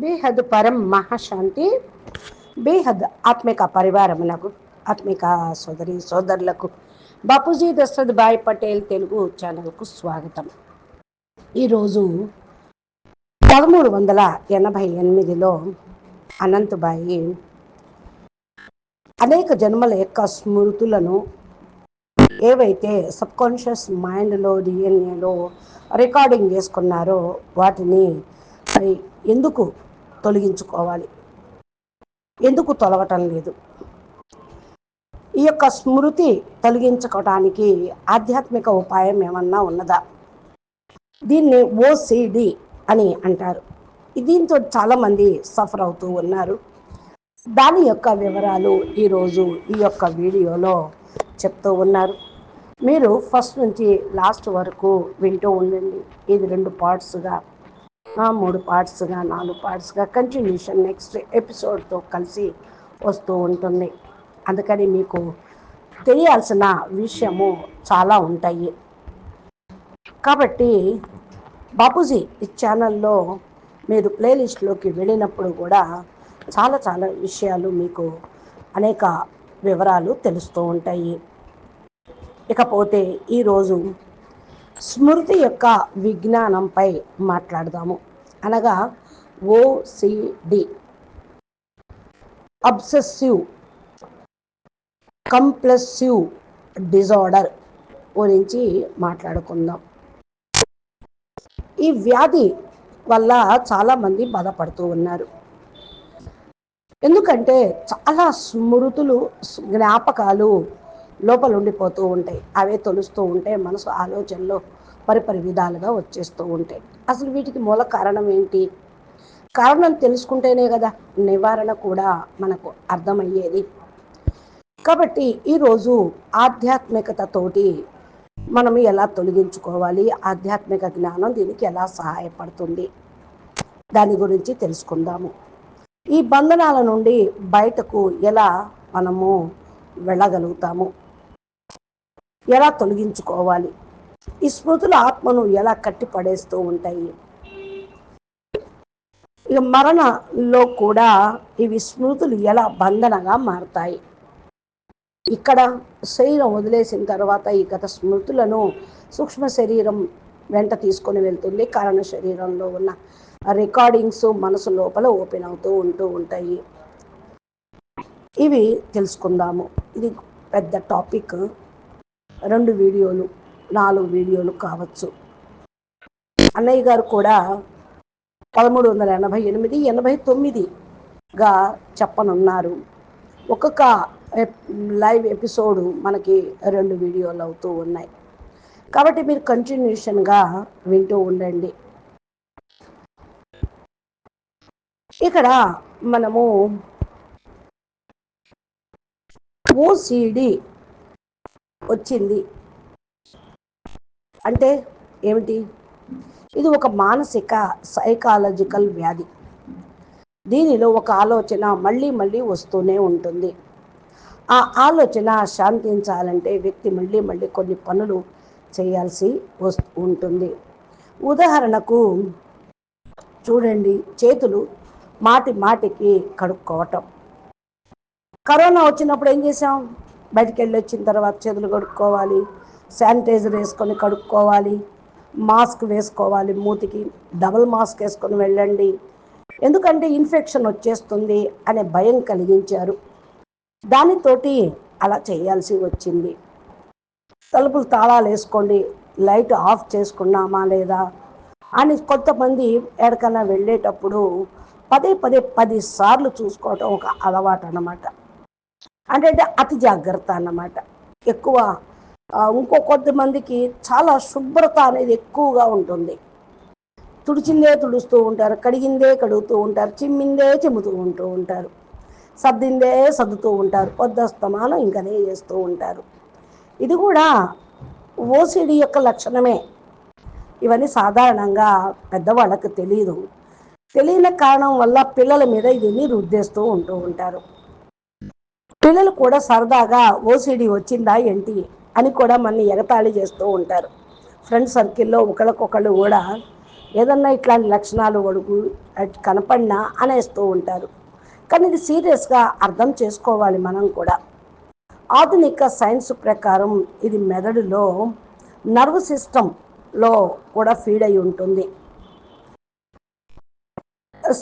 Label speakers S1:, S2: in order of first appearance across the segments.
S1: బేహద్ పరం మహాశాంతి బేహద్ ఆత్మిక పరివారములకు ఆత్మిక సోదరి సోదరులకు. బాపూజీ దశరథ్ భాయ్ పటేల్ తెలుగు ఛానల్కు స్వాగతం. ఈరోజు పదమూడు వందల ఎనభై ఎనిమిదిలో అనంతబాయి అనేక జన్మల యొక్క స్మృతులను ఏవైతే సబ్కాన్షియస్ మైండ్లో డిఎన్ఏలో రికార్డింగ్ చేసుకున్నారో వాటిని మరి ఎందుకు తొలగించుకోవాలి. ఎందుకు తొలగటం లేదు? ఈ యొక్క స్మృతి తొలగించుకోవటానికి ఆధ్యాత్మిక ఉపాయం ఏమన్నా ఉన్నదా? దీన్ని ఓసిడి అని అంటారు. దీంతో చాలామంది సఫర్ అవుతూ ఉన్నారు. దాని యొక్క వివరాలు ఈరోజు ఈ యొక్క వీడియోలో చెప్తూ ఉన్నారు. మీరు ఫస్ట్ నుంచి లాస్ట్ వరకు వింటూ ఉండండి. ఇది రెండు పార్ట్స్గా మూడు పార్ట్స్గా నాలుగు పార్ట్స్గా కంటిన్యూషన్ నెక్స్ట్ ఎపిసోడ్తో కలిసి వస్తూ ఉంటుంది. అందుకని మీకు తెలియాల్సిన విషయము చాలా ఉంటాయి. కాబట్టి బాపూజీ ఈ ఛానల్లో మీరు ప్లేలిస్ట్లోకి వెళ్ళినప్పుడు కూడా చాలా చాలా విషయాలు మీకు అనేక వివరాలు తెలుస్తూ ఉంటాయి. ఇకపోతే ఈరోజు స్మృతి యొక్క విజ్ఞానంపై మాట్లాడదాము. అనగా ఓసిడి అబ్సెసివ్. కంప్లెసివ్ డిజార్డర్ గురించి మాట్లాడుకుందాం. ఈ వ్యాధి వల్ల చాలామంది బాధపడుతూ ఉన్నారు. ఎందుకంటే చాలా స్మృతులు జ్ఞాపకాలు లోపల ఉండిపోతూ ఉంటాయి. అవే తొలుస్తూ ఉంటే మనసు ఆలోచనలో పరిపరి విధాలుగా వచ్చేస్తూ ఉంటాయి. అసలు వీటికి మూల కారణం ఏంటి? కారణం తెలుసుకుంటేనే కదా నివారణ కూడా మనకు అర్థమయ్యేది. కాబట్టి ఈరోజు ఆధ్యాత్మికతతోటి మనం ఎలా తొలగించుకోవాలి? ఆధ్యాత్మిక జ్ఞానం దీనికి ఎలా సహాయపడుతుంది? దాని గురించి తెలుసుకుందాము. ఈ బంధనాల నుండి బయటకు ఎలా మనము వెళ్ళగలుగుతాము? ఎలా తొలగించుకోవాలి? ఈ స్మృతుల ఆత్మను ఎలా కట్టిపడేస్తూ ఉంటాయి? ఇక మరణలో కూడా ఇవి స్మృతులు ఎలా బంధనగా మారుతాయి? ఇక్కడ శరీరం వదిలేసిన తర్వాత ఈ గత స్మృతులను సూక్ష్మ శరీరం వెంట తీసుకొని వెళ్తుంది. కారణ శరీరంలో ఉన్న రికార్డింగ్స్ మనసు లోపల ఓపెన్ అవుతూ ఉంటూ ఉంటాయి. ఇవి తెలుసుకుందాము. ఇది పెద్ద టాపిక్. రెండు వీడియోలు. నాలుగు వీడియోలు కావచ్చు. అన్నయ్య గారు కూడా పదమూడు వందల ఎనభై ఎనిమిది ఎనభై తొమ్మిదిగా చెప్పనున్నారు. ఒక్కొక్క లైవ్ ఎపిసోడ్ మనకి రెండు వీడియోలు అవుతూ ఉన్నాయి. కాబట్టి మీరు కంటిన్యూషన్గా వింటూ ఉండండి. ఇక్కడ మనము ఓసిడి వచ్చింది. అంటే ఏమిటి? ఇది ఒక మానసిక సైకాలజికల్ వ్యాధి. దీనిలో ఒక ఆలోచన మళ్ళీ మళ్ళీ వస్తూనే ఉంటుంది. ఆ ఆలోచన శాంతించాలంటే వ్యక్తి మళ్ళీ మళ్ళీ కొన్ని పనులు చేయాల్సి వస్తూ ఉంటుంది. ఉదాహరణకు చూడండి చేతులు మాటి మాటికి కడుక్కోవటం. కరోనా వచ్చినప్పుడు ఏం చేసాం బయటికి వెళ్ళి వచ్చిన తర్వాత చేతులు కడుక్కోవాలి. శానిటైజర్ వేసుకొని కడుక్కోవాలి. మాస్క్ వేసుకోవాలి మూతికి. డబుల్ మాస్క్ వేసుకొని వెళ్ళండి. ఎందుకంటే ఇన్ఫెక్షన్ వచ్చేస్తుంది అనే భయం కలిగించారు. దానితోటి అలా చేయాల్సి వచ్చింది. తలుపులు తాళాలు వేసుకోండి. లైట్ ఆఫ్ చేసుకున్నామా లేదా అని కొంతమంది ఎక్కడికైనా వెళ్ళేటప్పుడు పదే పదే పది సార్లు చూసుకోవటం ఒక అలవాటు అన్నమాట. అంటే అతి జాగ్రత్త అన్నమాట. ఎక్కువ ఇంకో కొద్దిమందికి చాలా శుభ్రత అనేది ఎక్కువగా ఉంటుంది. తుడిచిందే తుడుస్తూ ఉంటారు కడిగిందే కడుగుతూ ఉంటారు చిమ్మిందే చిమ్ముతూ ఉంటూ ఉంటారు సర్దిందే సర్దుతూ ఉంటారు పొద్దస్తమానం ఇంకనే చేస్తూ ఉంటారు. ఇది కూడా ఓసిడి యొక్క లక్షణమే. ఇవన్నీ సాధారణంగా పెద్దవాళ్ళకు తెలియదు తెలియని కారణం వల్ల పిల్లల మీద ఇది రుద్దేస్తూ ఉంటూ ఉంటారు. పిల్లలు కూడా సరదాగా ఓసిడి వచ్చిందా ఏంటి? అని కూడా మనల్ని ఎగతాళి చేస్తూ ఉంటారు. ఫ్రెండ్ సర్కిల్లో ఒకరికొకళ్ళు కూడా ఏదన్నా ఇట్లాంటి లక్షణాలు ఒడుగు కనపడినా అనేస్తూ ఉంటారు. కానీ ఇది సీరియస్గా అర్థం చేసుకోవాలి మనం కూడా. ఆధునిక సైన్స్ ప్రకారం ఇది మెదడులో నర్వ్ సిస్టంలో కూడా ఫీడ్ అయి ఉంటుంది.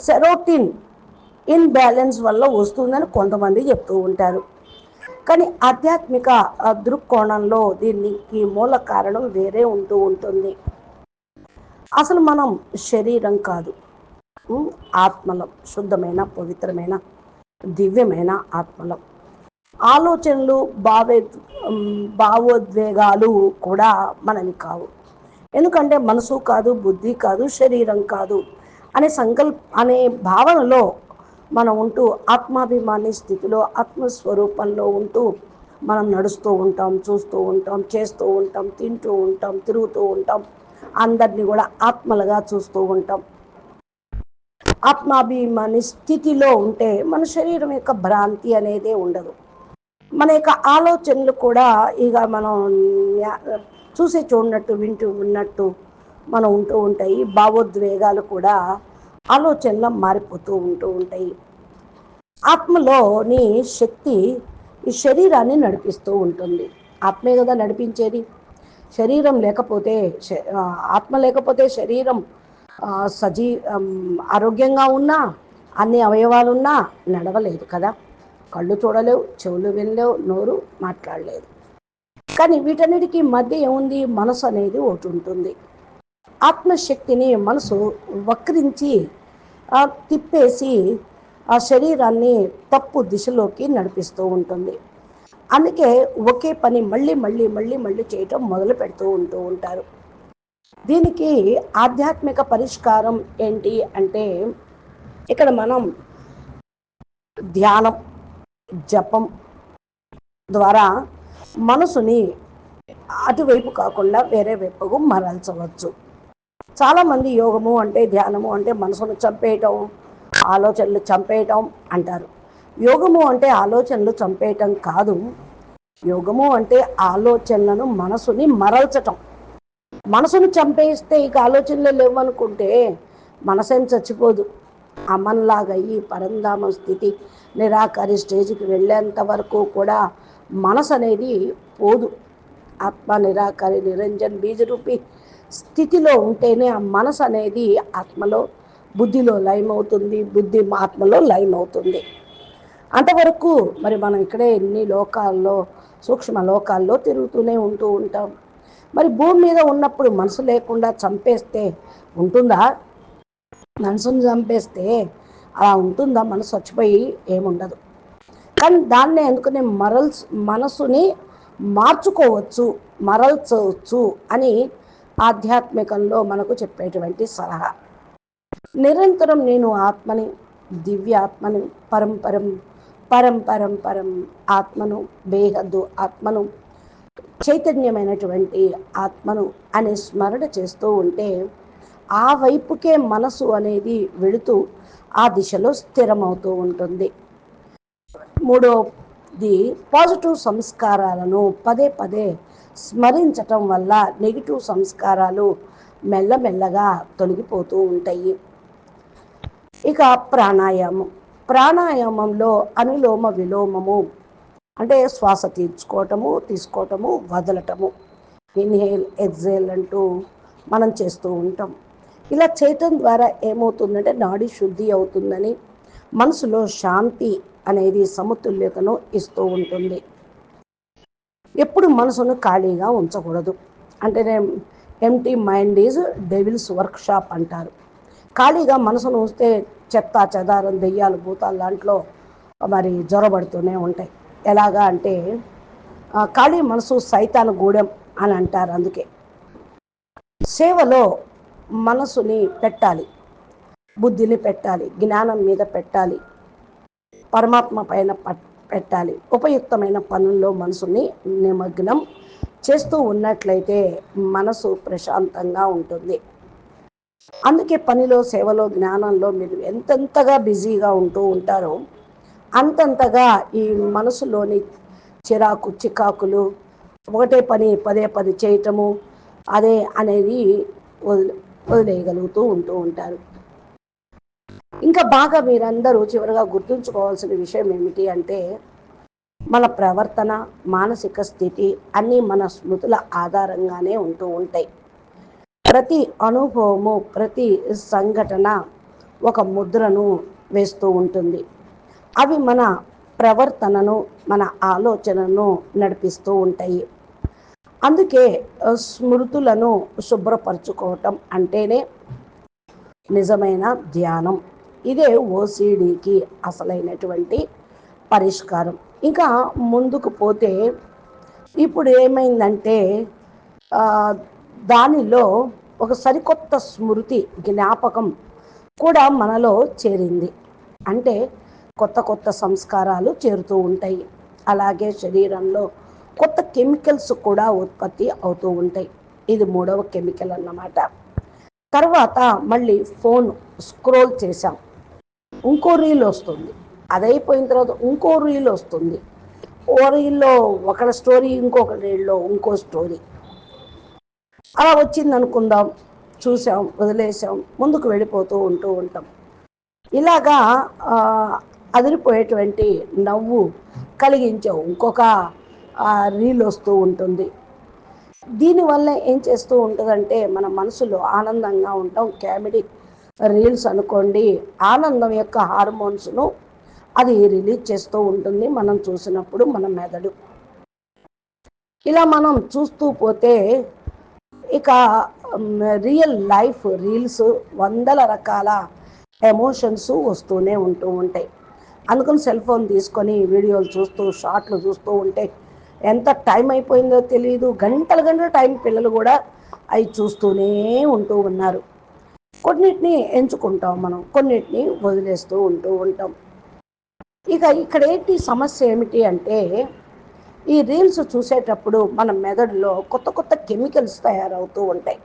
S1: సెరోటిన్ ఇన్బ్యాలెన్స్ వల్ల వస్తుందని కొంతమంది చెప్తూ ఉంటారు. కానీ ఆధ్యాత్మిక దృక్కోణంలో దీనికి మూల కారణం వేరే ఉంటూ ఉంటుంది. అసలు మనం శరీరం కాదు. ఆత్మలం శుద్ధమైన పవిత్రమైన దివ్యమైన ఆత్మలం. ఆలోచనలు భావే భావోద్వేగాలు కూడా మనవి కావు. ఎందుకంటే మనసు కాదు బుద్ధి కాదు శరీరం కాదు అనే సంకల్ప అనే భావనలో మనం ఉంటూ ఆత్మాభిమాని స్థితిలో ఆత్మస్వరూపంలో ఉంటూ మనం నడుస్తూ ఉంటాం చూస్తూ ఉంటాం చేస్తూ ఉంటాం తింటూ ఉంటాం తిరుగుతూ ఉంటాం. అందరినీ కూడా ఆత్మలుగా చూస్తూ ఉంటాం. ఆత్మాభిమాని స్థితిలో ఉంటే మన శరీరం యొక్క భ్రాంతి అనేదే ఉండదు. మన యొక్క ఆలోచనలు కూడా ఇక మనం చూసి చూడనట్టు వింటూ ఉన్నట్టు మనం ఉంటూ ఉంటాయి. భావోద్వేగాలు కూడా ఆలోచనలు మారిపోతూ ఉంటూ ఉంటాయి. ఆత్మలోని శక్తి ఈ శరీరాన్ని నడిపిస్తూ ఉంటుంది. ఆత్మే కదా నడిపించేది. శరీరం లేకపోతే ఆత్మ లేకపోతే శరీరం సజీ ఆరోగ్యంగా ఉన్నా అన్ని అవయవాలున్నా నడవలేదు కదా. కళ్ళు చూడలేవు చెవులు వినలేవు నోరు మాట్లాడలేదు. కానీ వీటన్నిటికీ మధ్య ఏముంది? మనసు అనేది ఒకటి ఉంటుంది. ఆత్మశక్తిని మనసు వక్రించి తిప్పేసి ఆ శరీరాన్ని తప్పు దిశలోకి నడిపిస్తూ ఉంటుంది. అందుకే ఒకే పని మళ్ళీ మళ్ళీ మళ్ళీ మళ్ళీ చేయటం మొదలు పెడుతూ ఉంటూ ఉంటారు. దీనికి ఆధ్యాత్మిక పరిష్కారం ఏంటి అంటే ఇక్కడ మనం ధ్యానం జపం ద్వారా మనసుని అటువైపు కాకుండా వేరే వైపుకు మరల్చవచ్చు. చాలామంది యోగము అంటే ధ్యానము అంటే మనసును చంపేయటం ఆలోచనలు చంపేయటం అంటారు. యోగము అంటే ఆలోచనలు చంపేయటం కాదు. యోగము అంటే ఆలోచనలను మనసుని మరల్చటం. మనసును చంపేస్తే ఇక ఆలోచనలు లేవనుకుంటే మనసేం చచ్చిపోదు. అమన్లాగా ఈ పరంధామ స్థితి నిరాకరి స్టేజ్కి వెళ్ళేంత వరకు కూడా మనసు అనేది పోదు. ఆత్మ నిరాకరి నిరంజన్ బీజరూపి స్థితిలో ఉంటేనే ఆ మనసు అనేది ఆత్మలో బుద్ధిలో లయమవుతుంది బుద్ధి ఆత్మలో లయమవుతుంది. అంతవరకు మరి మనం ఇక్కడే ఎన్ని లోకాల్లో సూక్ష్మ లోకాల్లో తిరుగుతూనే ఉంటూ ఉంటాం. మరి భూమి మీద ఉన్నప్పుడు మనసు లేకుండా చంపేస్తే ఉంటుందా? మనసును చంపేస్తే అలా ఉంటుందా? మనసు వచ్చిపోయి ఏముండదు. కానీ దాన్నే ఎందుకని మరల్స్ మనసుని మార్చుకోవచ్చు మరల్చవచ్చు అని ఆధ్యాత్మికంలో మనకు చెప్పేటువంటి సలహా. నిరంతరం నేను ఆత్మని దివ్యాత్మని పరంపరం పరంపరం పరం ఆత్మను బేహద్దు ఆత్మను చైతన్యమైనటువంటి ఆత్మను అనే స్మరణ చేస్తూ ఉంటే ఆ వైపుకే మనసు అనేది వెళుతూ ఆ దిశలో స్థిరమవుతూ ఉంటుంది. మూడోది పాజిటివ్ సంస్కారాలను పదే పదే స్మరించటం వల్ల నెగిటివ్ సంస్కారాలు మెల్లమెల్లగా తొలగిపోతూ ఉంటాయి. ఇక ప్రాణాయామం. ప్రాణాయామంలో అనులోమ విలోమము అంటే శ్వాస తీర్చుకోవటము తీసుకోవటము వదలటము. ఇన్హేల్ ఎగ్జేల్ అంటూ మనం చేస్తూ ఉంటాం. ఇలా చేయటం ద్వారా ఏమవుతుందంటే నాడి శుద్ధి అవుతుందని మనసులో శాంతి అనేది సమతుల్యతను ఇస్తూ ఉంటుంది. ఎప్పుడు మనసును ఖాళీగా ఉంచకూడదు. అంటే empty mind is devil's workshop అంటారు. ఖాళీగా మనసును వస్తే చెత్త చెదారం దెయ్యాలు భూతాలు దాంట్లో మరి జ్వరబడుతూనే ఉంటాయి. ఎలాగా అంటే ఖాళీ మనసు సైతాన గూడెం అని అంటారు అందుకే. సేవలో మనసుని పెట్టాలి. బుద్ధిని పెట్టాలి. జ్ఞానం మీద పెట్టాలి. పరమాత్మ పైన పెట్టాలి. ఉపయుక్తమైన పనుల్లో మనసుని నిమగ్నం చేస్తూ ఉన్నట్లయితే మనసు ప్రశాంతంగా ఉంటుంది. అందుకే పనిలో సేవలో జ్ఞానంలో మీరు ఎంతెంతగా బిజీగా ఉంటూ ఉంటారో అంతంతగా ఈ మనసులోని చిరాకు చికాకులు ఒకటే పని పదే పది చేయటము అదే అనేది వదిలే వదిలేయగలుగుతూ ఉంటూ ఉంటారు. ఇంకా బాగా మీరందరూ చివరిగా గుర్తుంచుకోవాల్సిన విషయం ఏమిటి అంటే మన ప్రవర్తన మానసిక స్థితి అన్నీ మన స్మృతుల ఆధారంగానే ఉంటూ ఉంటాయి. ప్రతి అనుభవము ప్రతి సంఘటన ఒక ముద్రను వేస్తూ ఉంటుంది. అవి మన ప్రవర్తనను మన ఆలోచనను నడిపిస్తూ ఉంటాయి. అందుకే స్మృతులను శుభ్రపరచుకోవటం అంటేనే నిజమైన ధ్యానం. ఇదే ఓసిడికి అసలైనటువంటి పరిష్కారం. ఇంకా ముందుకు పోతే ఇప్పుడు ఏమైందంటే దానిలో ఒక సరికొత్త స్మృతి జ్ఞాపకం కూడా మనలో చేరింది. అంటే కొత్త కొత్త సంస్కారాలు చేరుతూ ఉంటాయి. అలాగే శరీరంలో కొత్త కెమికల్స్ కూడా ఉత్పత్తి అవుతూ ఉంటాయి. ఇది మూడవ కెమికల్ అన్నమాట. తర్వాత మళ్ళీ ఫోన్ స్క్రోల్ చేశాం. ఇంకో రీల్ వస్తుంది. అది అయిపోయిన తర్వాత ఇంకో రీల్ వస్తుంది. ఓ రీల్లో ఒక స్టోరీ ఇంకొక రీల్లో ఇంకో స్టోరీ. అలా వచ్చింది అనుకుందాం. చూసాం వదిలేసాం ముందుకు వెళ్ళిపోతూ ఉంటూ ఉంటాం. ఇలాగా అదిరిపోయేటువంటి నవ్వు కలిగించే ఇంకొక రీల్ వస్తూ ఉంటుంది. దీనివల్ల ఏం చేస్తూ ఉంటుందంటే మన మనసులో ఆనందంగా ఉంటాం కామెడీ రీల్స్ అనుకోండి ఆనందం యొక్క హార్మోన్స్ను అది రిలీజ్ చేస్తూ ఉంటుంది మనం చూసినప్పుడు మన మెదడు. ఇలా మనం చూస్తూ పోతే ఇక రియల్ లైఫ్ రీల్స్ వందల రకాల ఎమోషన్స్ వస్తూనే ఉంటూ ఉంటాయి. అందుకని సెల్ ఫోన్ తీసుకొని వీడియోలు చూస్తూ షార్ట్లు చూస్తూ ఉంటే ఎంత టైం అయిపోయిందో తెలియదు గంటల గంటల టైం పిల్లలు కూడా అవి చూస్తూనే ఉంటూ ఉన్నారు. కొన్నిటిని ఎంచుకుంటాం మనం కొన్నిటిని వదిలేస్తూ ఉంటూ ఉంటాం. ఇక ఇక్కడ ఏంటి సమస్య ఏమిటి అంటే ఈ రీల్స్ చూసేటప్పుడు మన మెదడులో కొత్త కొత్త కెమికల్స్ తయారవుతూ ఉంటాయి.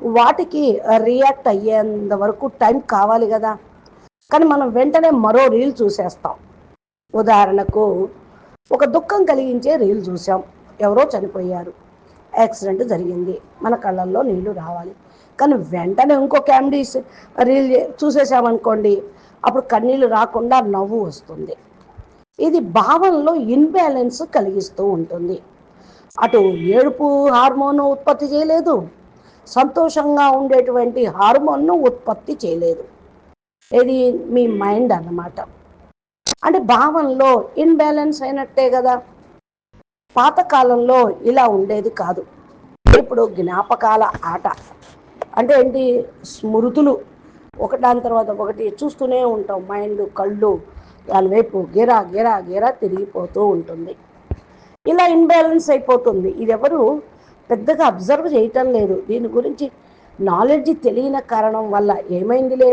S1: వాటికి రియాక్ట్ అయ్యేంత వరకు టైం కావాలి కదా. కానీ మనం వెంటనే మరో రీల్ చూసేస్తాం. ఉదాహరణకు ఒక దుఃఖం కలిగించే రీల్ చూసాం. ఎవరో చనిపోయారు. యాక్సిడెంట్ జరిగింది. మన కళ్ళల్లో నీళ్ళు రావాలి. కానీ వెంటనే ఇంకో క్యామిడీస్ రీల్ చూసేసామనుకోండి అప్పుడు కన్నీళ్ళు రాకుండా నవ్వు వస్తుంది. ఇది భావంలో ఇన్బ్యాలెన్స్ కలిగిస్తూ ఉంటుంది. అటు ఏడుపు హార్మోన్ ఉత్పత్తి చేయలేదు. సంతోషంగా ఉండేటువంటి హార్మోన్ను ఉత్పత్తి చేయలేదు. ఇది మీ మైండ్ అన్నమాట. అంటే భావనలో ఇన్బ్యాలెన్స్ అయినట్టే కదా. పాతకాలంలో ఇలా ఉండేది కాదు. ఇప్పుడు జ్ఞాపకాల ఆట. అంటే ఏంటి? స్మృతులు. ఒకదాని తర్వాత ఒకటి చూస్తూనే ఉంటాం. మైండ్ కళ్ళు దానివైపు గేరా గిరా గిరా గిరా తిరిగిపోతూ ఉంటుంది. ఇలా ఇన్బ్యాలెన్స్ అయిపోతుంది. ఇది ఎవరు పెద్దగా అబ్జర్వ్ చేయటం లేదు. దీని గురించి నాలెడ్జ్ తెలియని కారణం వల్ల ఏమైందిలే?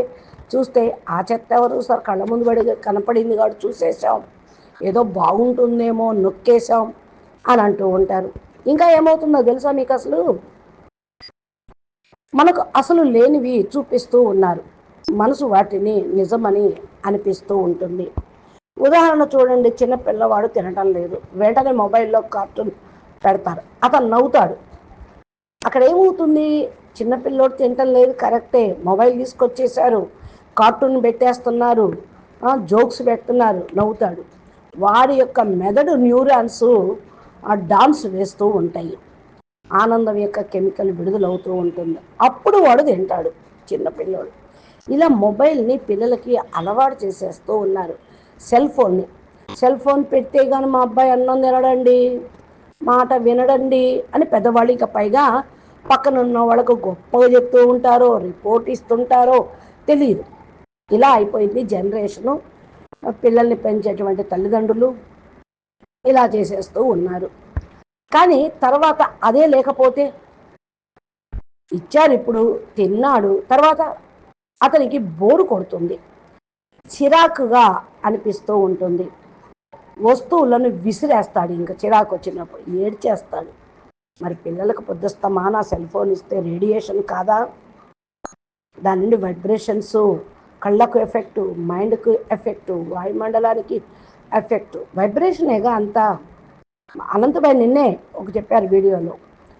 S1: చూస్తే ఆ చెత్త ఎవరు? సార్ కళ్ళ ముందు పడి కనపడింది కాబట్టి చూసేసాం ఏదో బాగుంటుందేమో నొక్కేసాం అని అంటూ ఉంటారు. ఇంకా ఏమవుతుందో తెలుసా మీకు అసలు? మనకు అసలు లేనివి చూపిస్తూ ఉన్నారు. మనసు వాటిని నిజమని అనిపిస్తూ ఉంటుంది. ఉదాహరణ చూడండి చిన్న పిల్లవాడు తినటం లేదు. వెంటనే మొబైల్లో కార్టూన్ పెడతారు. అతను నవ్వుతాడు. అక్కడ ఏమవుతుంది? చిన్నపిల్లోడు తినటం లేదు కరెక్టే. మొబైల్ తీసుకొచ్చేసారు కార్టూన్ పెట్టేస్తున్నారు. జోక్స్ పెడుతున్నారు. నవ్వుతాడు. వాడి యొక్క మెదడు న్యూరాన్స్ డాన్స్ వేస్తూ ఉంటాయి. ఆనందం యొక్క కెమికల్ విడుదలవుతూ ఉంటుంది. అప్పుడు వాడు తింటాడు చిన్నపిల్లోడు ఇలా మొబైల్ని పిల్లలకి అలవాటు చేసేస్తూ ఉన్నారు. సెల్ ఫోన్ని. సెల్ ఫోన్ పెడితే కానీ మా అబ్బాయి అన్నం తినడండి మాట వినడండి అని పెద్దవాళ్ళు ఇంకా పైగా పక్కన ఉన్న వాళ్ళకు గొప్పగా చెప్తూ ఉంటారో రిపోర్ట్ ఇస్తుంటారో తెలియదు ఇలా అయిపోయింది జనరేషను. పిల్లల్ని పెంచేటువంటి తల్లిదండ్రులు ఇలా చేసేస్తూ ఉన్నారు. కానీ తర్వాత అదే లేకపోతే ఇచ్చారు ఇప్పుడు తిన్నాడు తర్వాత అతనికి బోరు కొడుతుంది. చిరాకుగా అనిపిస్తూ ఉంటుంది. వస్తువులను విసిరేస్తాడు ఇంకా చిరాకు వచ్చినప్పుడు. ఏడ్చేస్తాడు. మరి పిల్లలకు పొద్దుస్తమాన సెల్ ఫోన్ ఇస్తే రేడియేషన్ కాదా? దాని నుండి వైబ్రేషన్స్ కళ్ళకు ఎఫెక్టు మైండ్కు ఎఫెక్టు వాయుమండలానికి ఎఫెక్ట్. వైబ్రేషనేగా అంతా అనంతబాయ్ నిన్నే ఒక చెప్పారు వీడియోలో.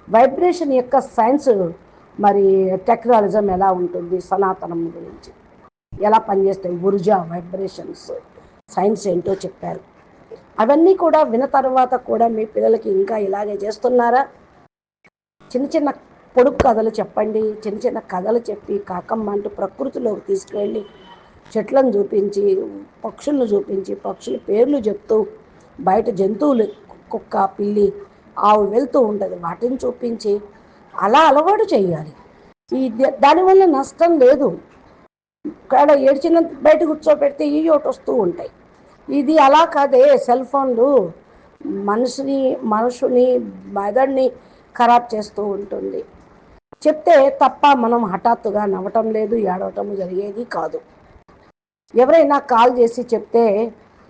S1: వైబ్రేషన్ యొక్క సైన్స్ మరి టెక్నాలజం ఎలా ఉంటుంది సనాతనం గురించి. ఎలా పనిచేస్తాయి ఉర్జా వైబ్రేషన్స్ సైన్స్ ఏంటో చెప్పారు. అవన్నీ కూడా విన తర్వాత కూడా మీ పిల్లలకి ఇంకా ఇలాగే చేస్తున్నారా? చిన్న చిన్న పొడుపు కథలు చెప్పండి చిన్న చిన్న కథలు చెప్పి కాకమ్మ అంటూ ప్రకృతిలోకి తీసుకెళ్ళి చెట్లను చూపించి పక్షులను చూపించి పక్షుల పేర్లు చెప్తూ బయట జంతువులు కుక్క పిల్లి ఆవు వెళ్తూ ఉంటుంది వాటిని చూపించి అలా అలవాటు చేయాలి. ఈ దానివల్ల నష్టం లేదు. ఇక్కడ ఏడ్చిన బయట కూర్చోబెడితే ఈ ఒకటి వస్తూ ఉంటాయి. ఇది అలా కాదే సెల్ ఫోన్లు మనిషిని మనుషుని మెదడుని ఖరాబ్ చేస్తూ ఉంటుంది. చెప్తే తప్ప మనం హఠాత్తుగా నవ్వటం లేదు ఏడవటం జరిగేది కాదు. ఎవరైనా కాల్ చేసి చెప్తే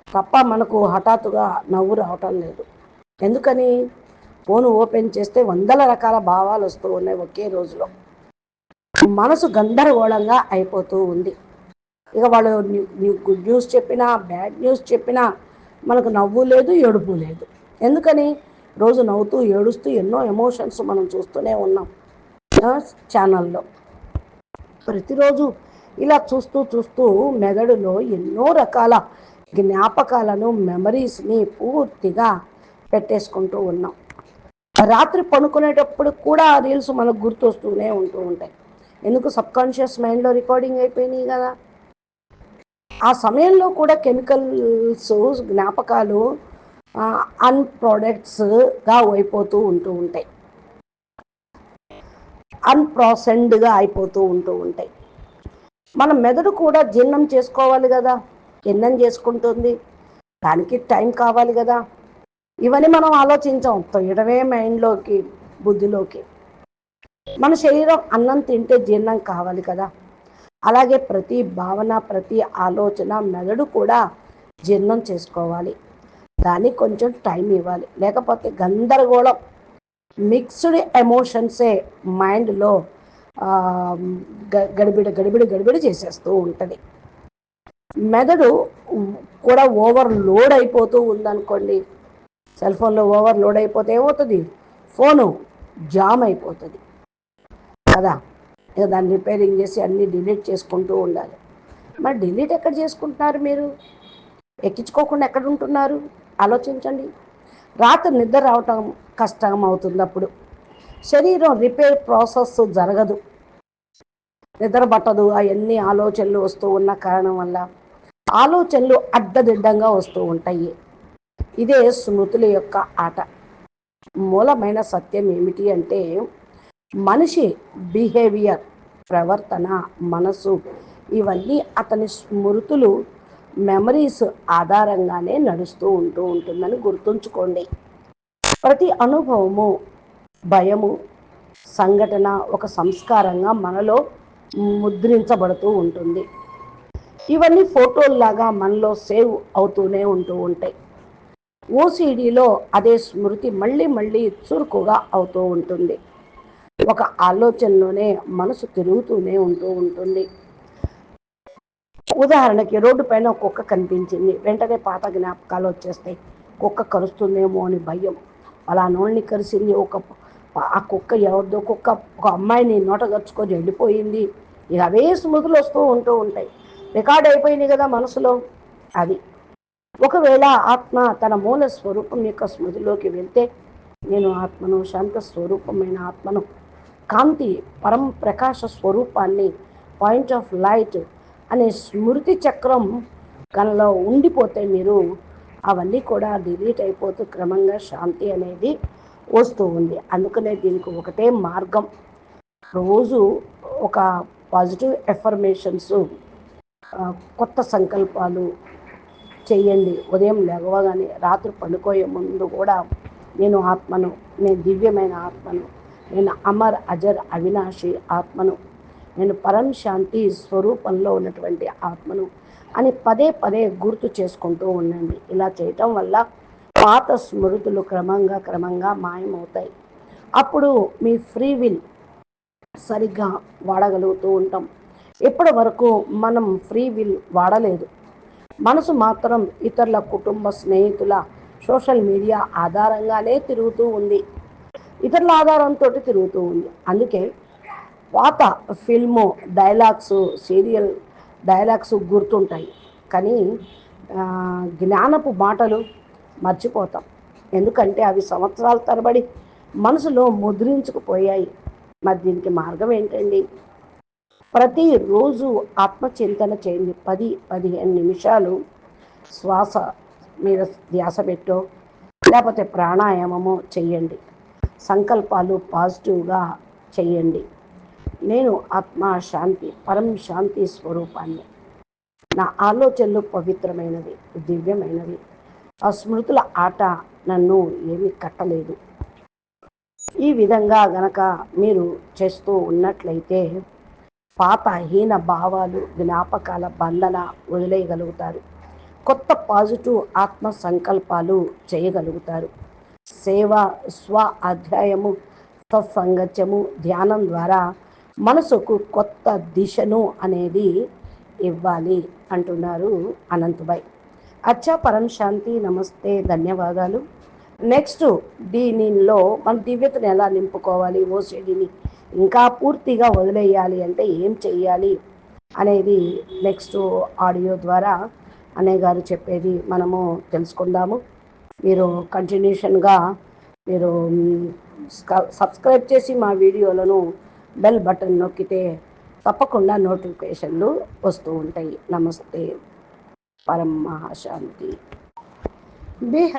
S1: తప్ప మనకు హఠాత్తుగా నవ్వు రావటం లేదు. ఎందుకని? ఫోన్ ఓపెన్ చేస్తే వందల రకాల భావాలు వస్తూ ఉన్నాయి ఒకే రోజులో. మనసు గందరగోళంగా అయిపోతూ ఉంది. ఇక వాళ్ళు గుడ్ న్యూస్ చెప్పినా బ్యాడ్ న్యూస్ చెప్పినా మనకు నవ్వు లేదు ఏడుపు లేదు. ఎందుకని? రోజు నవ్వుతూ ఏడుస్తూ ఎన్నో ఎమోషన్స్ మనం చూస్తూనే ఉన్నాం ఛానల్లో. ప్రతిరోజు ఇలా చూస్తూ చూస్తూ మెదడులో ఎన్నో రకాల జ్ఞాపకాలను మెమరీస్ని పూర్తిగా పెట్టేసుకుంటూ ఉన్నాం. రాత్రి పనుకునేటప్పుడు కూడా ఆ రీల్స్ మనకు గుర్తొస్తూనే ఉంటూ ఉంటాయి. ఎందుకు సబ్కాన్షియస్ మైండ్లో రికార్డింగ్ అయిపోయినాయి కదా? ఆ సమయంలో కూడా కెమికల్స్ జ్ఞాపకాలు అన్ ప్రోడక్ట్స్గా అయిపోతూ ఉంటూ ఉంటాయి. అన్ప్రాసెండ్గా అయిపోతూ ఉంటూ ఉంటాయి. మన మెదడు కూడా జీర్ణం చేసుకోవాలి కదా? జీర్ణం చేసుకుంటుంది. దానికి టైం కావాలి కదా? ఇవన్నీ మనం ఆలోచించాం. తొయ్యడమే మైండ్లోకి బుద్ధిలోకి. మన శరీరం అన్నం తింటే జీర్ణం కావాలి కదా. అలాగే ప్రతి భావన ప్రతి ఆలోచన మెదడు కూడా జీర్ణం చేసుకోవాలి. దానికి కొంచెం టైం ఇవ్వాలి. లేకపోతే గందరగోళం మిక్స్డ్ ఎమోషన్సే మైండ్లో గడిబిడి గడిబిడి గడిబిడి చేసేస్తూ ఉంటుంది. మెదడు కూడా ఓవర్ లోడ్ అయిపోతూ ఉందనుకోండి సెల్ ఫోన్లో ఓవర్ లోడ్ అయిపోతే ఏమవుతుంది? ఫోను జామ్ అయిపోతుంది. కదా? ఇక దాన్ని రిపేరింగ్ చేసి అన్నీ డిలీట్ చేసుకుంటూ ఉండాలి. మరి డిలీట్ ఎక్కడ చేసుకుంటున్నారు మీరు? ఎక్కించుకోకుండా ఎక్కడ ఉంటున్నారు? ఆలోచించండి. రాత్రి నిద్ర రావటం కష్టం అవుతుంది అప్పుడు. శరీరం రిపేర్ ప్రాసెస్ జరగదు. నిద్ర పట్టదు. అవన్నీ ఆలోచనలు వస్తూ ఉన్న కారణం వల్ల ఆలోచనలు అడ్డదిడ్డంగా వస్తూ ఉంటాయి. ఇదే స్మృతుల యొక్క ఆట. మూలమైన సత్యం ఏమిటి అంటే మనిషి బిహేవియర్ ప్రవర్తన మనసు ఇవన్నీ అతని స్మృతులు మెమరీస్ ఆధారంగానే నడుస్తూ ఉంటూ ఉంటుందని గుర్తుంచుకోండి. ప్రతి అనుభవము భయము సంఘటన ఒక సంస్కారంగా మనలో ముద్రించబడుతూ ఉంటుంది. ఇవన్నీ ఫోటోల్లాగా మనలో సేవ్ అవుతూనే ఉంటూ ఉంటాయి. ఓసిడిలో అదే స్మృతి మళ్ళీ మళ్ళీ చురుకుగా అవుతూ ఉంటుంది. ఒక ఆలోచనలోనే మనసు తిరుగుతూనే ఉంటూ ఉంటుంది. ఉదాహరణకి రోడ్డు పైన కుక్క కనిపించింది. వెంటనే పాత జ్ఞాపకాలు వచ్చేస్తాయి. కుక్క కరుస్తుందేమో అని భయం. అలా నోళ్ళని కరిసింది ఒక ఆ కుక్క ఎవరిదో కుక్క ఒక అమ్మాయిని నోటగచ్చుకొని వెళ్ళిపోయింది. ఇక అవే స్మృతులు వస్తూ ఉంటూ ఉంటాయి. రికార్డ్ అయిపోయింది కదా మనసులో. అది ఒకవేళ ఆత్మ తన మూల స్వరూపం యొక్క స్మృతిలోకి వెళ్తే నేను ఆత్మను శాంత స్వరూపమైన ఆత్మను కాంతి పరం ప్రకాశ స్వరూపాన్ని పాయింట్ ఆఫ్ లైట్ అనే స్మృతి చక్రం కనలో ఉండిపోతే మీరు అవన్నీ కూడా డిలీట్ అయిపోతూ క్రమంగా శాంతి అనేది వస్తూ ఉంది. అందుకనే దీనికి ఒకటే మార్గం. రోజు ఒక పాజిటివ్ ఎఫర్మేషన్స్ కొత్త సంకల్పాలు చేయండి ఉదయం లేవగానే రాత్రి పడుకోయే ముందు కూడా నేను ఆత్మను నేను దివ్యమైన ఆత్మను నేను అమర్ అజర్ అవినాశి ఆత్మను నేను పరం శాంతి స్వరూపంలో ఉన్నటువంటి ఆత్మను అని పదే పదే గుర్తు చేసుకుంటూ ఉండండి. ఇలా చేయటం వల్ల పాత స్మృతులు క్రమంగా క్రమంగా మాయమవుతాయి. అప్పుడు మీ ఫ్రీ విల్ సరిగ్గా వాడగలుగుతూ ఉంటాం. ఇప్పటి వరకు మనం ఫ్రీ విల్ వాడలేదు? మనసు మాత్రం ఇతరుల కుటుంబ స్నేహితుల సోషల్ మీడియా ఆధారంగానే తిరుగుతూ ఉంది. ఇతరుల ఆధారంతో తిరుగుతూ ఉంది. అందుకే పాత ఫిల్ము డైలాగ్స్ సీరియల్ డైలాగ్స్ గుర్తుంటాయి. కానీ జ్ఞానపు మాటలు మర్చిపోతాం. ఎందుకంటే అవి సంవత్సరాల తరబడి మనసులో ముద్రించుకుపోయాయి. మరి దీనికి మార్గం ఏంటండి? ప్రతిరోజు ఆత్మచింతన చేయండి. పది పదిహేను నిమిషాలు శ్వాస మీద ధ్యాస పెట్టో లేకపోతే ప్రాణాయామము చెయ్యండి సంకల్పాలు పాజిటివ్గా చెయ్యండి నేను ఆత్మ శాంతి పరం శాంతి స్వరూపాన్ని. నా ఆలోచనలు పవిత్రమైనవి దివ్యమైనవి. ఆ స్మృతుల ఆట నన్ను ఏమీ కట్టలేదు. ఈ విధంగా గనక మీరు చేస్తూ ఉన్నట్లయితే పాత హీన భావాలు జ్ఞాపకాల బంధన వదిలేయగలుగుతారు. కొత్త పాజిటివ్ ఆత్మ సంకల్పాలు చేయగలుగుతారు. సేవ స్వ అధ్యాయము సత్సంగత్యము ధ్యానం ద్వారా మనసుకు కొత్త దిశను అనేది ఇవ్వాలి అంటున్నారు అనంతభాయ్ అచ్చా పరం శాంతి నమస్తే ధన్యవాదాలు. నెక్స్ట్ దీనిలో మన దివ్యతను ఎలా నింపుకోవాలి ఓసిడిని ఇంకా పూర్తిగా వదిలేయాలి అంటే ఏం చెయ్యాలి అనేది నెక్స్ట్ ఆడియో ద్వారా అన్నయ్య గారు చెప్పేది మనము తెలుసుకుందాము. మీరు కంటిన్యూషన్గా మీరు సబ్స్క్రైబ్ చేసి మా వీడియోలను బెల్ బటన్ నొక్కితే తప్పకుండా నోటిఫికేషన్లు వస్తూ ఉంటాయి. నమస్తే. పరమ మహాశాంతి